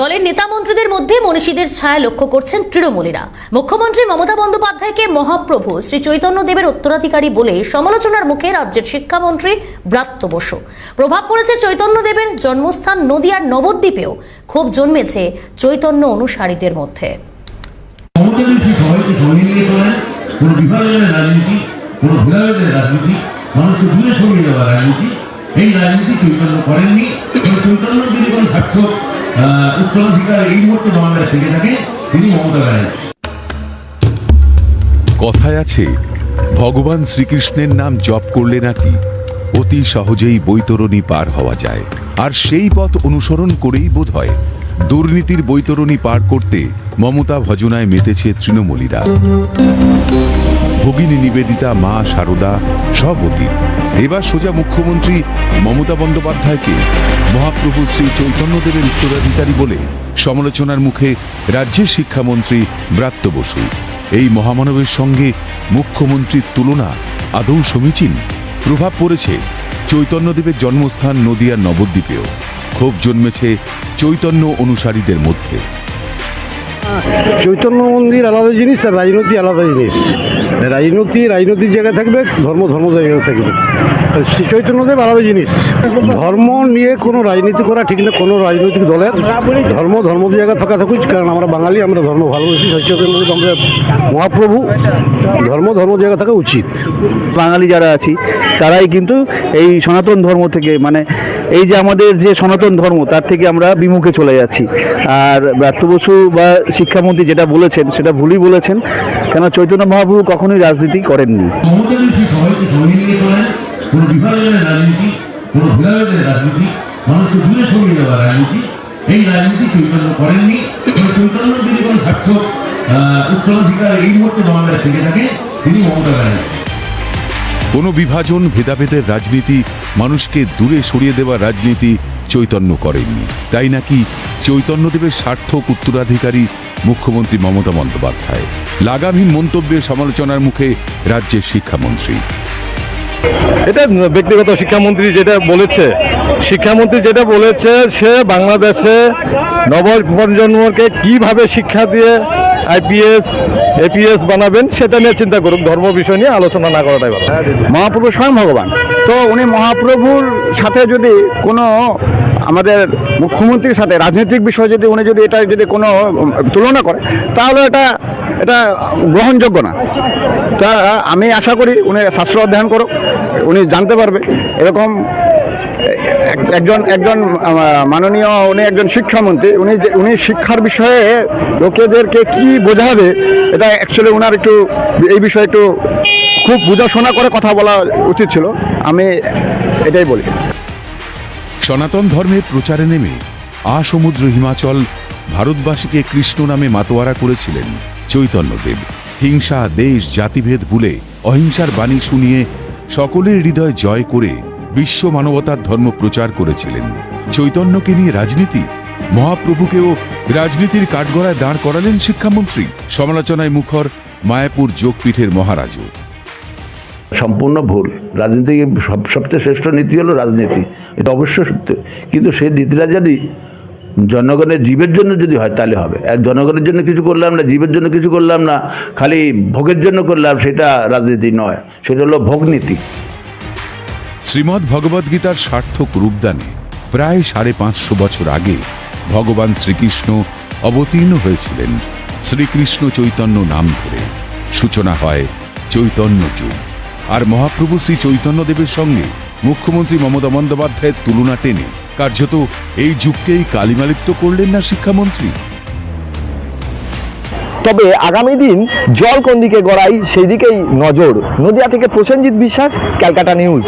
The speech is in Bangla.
দলের নেতা মন্ত্রীদের মধ্যে মনীষীদের ছায়া লক্ষ্য করছেন তৃণমূলীরা। মুখ্যমন্ত্রী মমতা বন্দ্যোপাধ্যায়কে মহাপ্রভু শ্রী চৈতন্য দেবের উত্তরাধিকারী বলে সমালোচনার মুখে রাজ্যের শিক্ষামন্ত্রী ব্রাত্য বসু। প্রভাব পড়েছে চৈতন্য দেবের জন্মস্থান নদিয়ার নবদ্বীপেও। ক্ষোভ জন্মেছে চৈতন্য অনুসারীদের মধ্যে। এই রাজনীতি চৈতন্য করেননি। চৈতন্য যদি কোনো কথায় আছে, ভগবান শ্রীকৃষ্ণের নাম জপ করলে নাকি অতি সহজেই বৈতরণী পার হওয়া যায়, আর সেই পথ অনুসরণ করেই বোধ হয়। দুর্নীতির বৈতরণী পার করতে মমতা ভজনায় মেতেছে তৃণমূলীরা। ভগিনী নিবেদিতা, মা শারদা সব অতীত। এবার সোজা মুখ্যমন্ত্রী মমতা বন্দ্যোপাধ্যায়কে মহাপ্রভু শ্রী চৈতন্যদেবের উত্তরাধিকারী বলে সমালোচনার মুখে রাজ্যের শিক্ষামন্ত্রী ব্রাত্য বসু। এই মহামানবের সঙ্গে মুখ্যমন্ত্রীর তুলনা আদৌ সমীচীন? প্রভাব পড়েছে চৈতন্যদেবের জন্মস্থান নদিয়ার নবদ্বীপেও। ক্ষোভ জন্মেছে চৈতন্য অনুসারীদের মধ্যে। চৈতন্য মন্দির আলাদা জিনিস আর রাজনীতি আলাদা জিনিস। রাজনীতি রাজনৈতিক জায়গায় থাকবে ধর্ম ধর্ম জায়গায় থাকবে। শ্রী চৈতন্যদেব আলাদা জিনিস। ধর্ম নিয়ে কোনো রাজনীতি করা ঠিক না কোনো রাজনৈতিক দলের। ধর্ম ধর্ম জায়গায় থাকা থাকুক কারণ আমরা বাঙালি আমরা ধর্ম ভালোবাসি শ্রী চৈতন্যদেব আমরা মহাপ্রভু। ধর্ম ধর্ম জায়গা থাকা উচিত। বাঙালি যারা আছি তারাই কিন্তু এই সনাতন ধর্ম থেকে মানে এই যে আমাদের যে সনাতন ধর্ম তার থেকে আমরা বিমুখে চলে যাচ্ছি। আর ব্রাত্য বসু বা শিক্ষামন্ত্রী যেটা বলেছেন সেটা ভুলই বলেছেন। কেন চৈতন্য মহাপ্রভু কখনোই রাজনীতি করেননি। মমতা যদি সবাইকে সঙ্গে নিয়ে চলেন। কোনো বিভাজনের রাজনীতি কোনো ভেদাভেদের রাজনীতি মানুষকে দূরে সরিয়ে দেওয়ার রাজনীতি। এই রাজনীতি চৈতন্য করেননি। চৈতন্য যদি কোনো আহ, উত্তরাধিকার এই মুহূর্তে বাংলায় থেকে থাকে তিনি মমতা ব্যানার্জি। কোনো বিভাজন ভেদাভেদের রাজনীতি মানুষকে দূরে সরিয়ে দেওয়ার রাজনীতি চৈতন্য করেননি। তাই নাকি চৈতন্যদেবের সার্থক উত্তরাধিকারী মুখ্যমন্ত্রী মমতা বন্দ্যোপাধ্যায়? লাগামহীন মন্তব্যের সমালোচনার মুখে রাজ্যের শিক্ষামন্ত্রী। এটা ব্যক্তিগত শিক্ষামন্ত্রী যেটা বলেছে, শিক্ষামন্ত্রী যেটা বলেছে, সে বাংলাদেশে নব প্রজন্মকে কীভাবে শিক্ষা দিয়ে আইপিএস এপিএস বানাবেন সেটা নিয়ে চিন্তা করুক ধর্ম বিষয় নিয়ে আলোচনা না করাটাই ভালো। মহাপ্রভু স্বয়ং ভগবান। তো উনি মহাপ্রভুর সাথে যদি কোনো আমাদের মুখ্যমন্ত্রীর সাথে রাজনৈতিক বিষয় যদি উনি যদি এটা যদি কোনো তুলনা করে তাহলে এটা এটা গ্রহণযোগ্য না। তা আমি আশা করি উনি শাস্ত্র অধ্যয়ন করুক উনি জানতে পারবে এরকম একজন একজন মাননীয়, উনি একজন শিক্ষামন্ত্রী। উনি যে, উনি শিক্ষার বিষয়ে লোকেদেরকে কি বোঝাবে, এটা অ্যাকচুয়ালি ওনার একটু, এই বিষয়ে একটু খুব বোঝাশোনা করে কথা বলা উচিত ছিল। আমি এটাই বলি। সনাতন ধর্মের প্রচারে নেমে আসমুদ্র হিমাচল ভারতবাসীকে কৃষ্ণ নামে মাতোয়ারা করেছিলেন চৈতন্যদেব হিংসা, দেশ, জাতিভেদ ভুলে অহিংসার বাণী শুনিয়ে সকলের হৃদয় জয় করে বিশ্ব মানবতার ধর্ম প্রচার করেছিলেন। চৈতন্যকে নিয়ে রাজনীতি? মহাপ্রভুকেও রাজনীতির কাঠগড়ায় দাঁড় করালেন শিক্ষামন্ত্রী। সমালোচনায় মুখর মায়াপুর যোগপীঠের মহারাজও। সম্পূর্ণ ভুল। রাজনীতি সব, সবচেয়ে শ্রেষ্ঠ নীতি হলো রাজনীতি। এটা অবশ্য সত্য। কিন্তু সেই নীতিটা যদি জনগণের জীবের জন্য যদি হয়, তাহলে হবে। আর জনগণের জন্য কিছু করলাম না, জীবের জন্য কিছু করলাম না, খালি ভোগের জন্য করলাম, সেটা রাজনীতি নয়। সেটা হলো ভোগনীতি। শ্রীমদ্ ভগবদ্গীতার সার্থক রূপদানে প্রায় সাড়ে পাঁচশো বছর আগে ভগবান শ্রীকৃষ্ণ অবতীর্ণ হয়েছিলেন। শ্রীকৃষ্ণ চৈতন্য নাম ধরে। সূচনা হয় চৈতন্য যুগ। আর মহাপ্রভু শ্রী চৈতন্যদেবের সঙ্গে মুখ্যমন্ত্রী মমতা বন্দ্যোপাধ্যায়ের তুলনা টেনে, কার্যত এই যুগকেই কালিমালিপ্ত করলেন না শিক্ষামন্ত্রী? তবে আগামী দিন জল কোন দিকে গড়াই, সেই দিকেই নজর। নদিয়া থেকে প্রসেনজিৎ বিশ্বাস, ক্যালকাটা নিউজ।